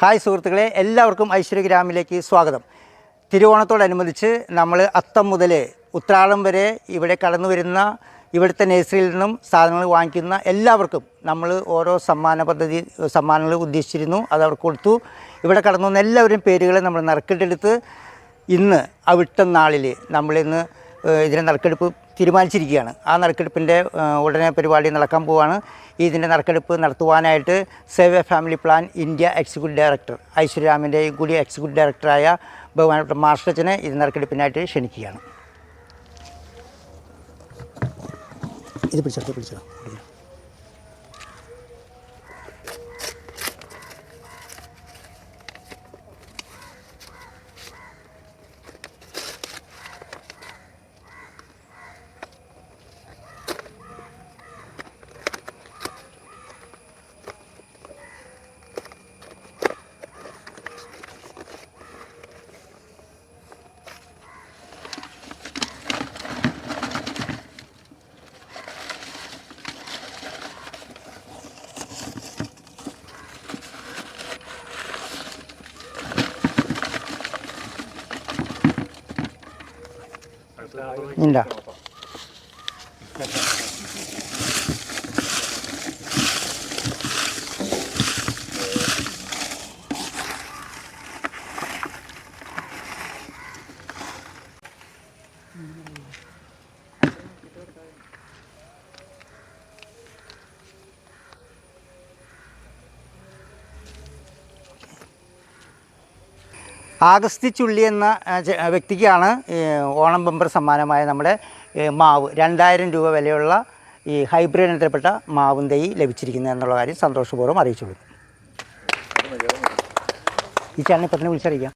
Hi സുഹൃത്തുക്കളെ എല്ലാവർക്കും ഐശ്വര്യഗ്രാമിലേക്ക് സ്വാഗതം. തിരുവോണത്തോടനുബന്ധിച്ച് നമ്മൾ അത്തം മുതൽ ഉത്രാളം വരെ ഇവിടെ കടന്നു വരുന്ന ഇവിടുത്തെ നേഴ്സറിയിൽ നിന്നും സാധനങ്ങൾ വാങ്ങിക്കുന്ന എല്ലാവർക്കും നമ്മൾ ഓരോ സമ്മാന പദ്ധതി സമ്മാനങ്ങൾ ഉദ്ദേശിച്ചിരുന്നു അത് അവർക്ക് കൊടുത്തു. ഇവിടെ കടന്നു വന്ന എല്ലാവരും പേരുകളെ നമ്മൾ നറുക്കെട്ടെടുത്ത് ഇന്ന് അവിട്ടം നാളിൽ നമ്മളിന്ന് ഇതിനെ നറുക്കെടുപ്പ് തീരുമാനിച്ചിരിക്കുകയാണ്. ആ നറുക്കെടുപ്പിന്റെ ഉടനെ പരിപാടി നടക്കാൻ പോവുകയാണ് ഇതിന്റെ നറുക്കെടുപ്പ് നടത്തുവാനായിട്ട് save a family plan India executive director ഐശ്വര്യരാമിന്റെയും കൂടി എക്സിക്യൂട്ടീവ് ഡയറക്ടറായ ബഹുമാനപ്പെട്ട മാസ്റ്റച്ചനെ ഇത് നറുക്കെടുപ്പിനായിട്ട് ക്ഷണിക്കുകയാണ്. ഇത് പിടിച്ചോ പിടിച്ചോ പിടിച്ചോ. ഇല്ല. ആഗസ്തി ചുള്ളി എന്ന വ്യക്തിക്കാണ് ഓണം ബമ്പർ സമ്മാനമായ നമ്മുടെ മാവ്. രണ്ടായിരം രൂപ വിലയുള്ള ഈ ഹൈബ്രിഡ് ഇനത്തിൽപ്പെട്ട മാവും തൈ ലഭിച്ചിരിക്കുന്നത് എന്നുള്ള കാര്യം സന്തോഷപൂർവം അറിയിച്ചു കൊടുക്കും ഈ ചാനൽ ഇപ്പം വിളിച്ചറിയിക്കാം.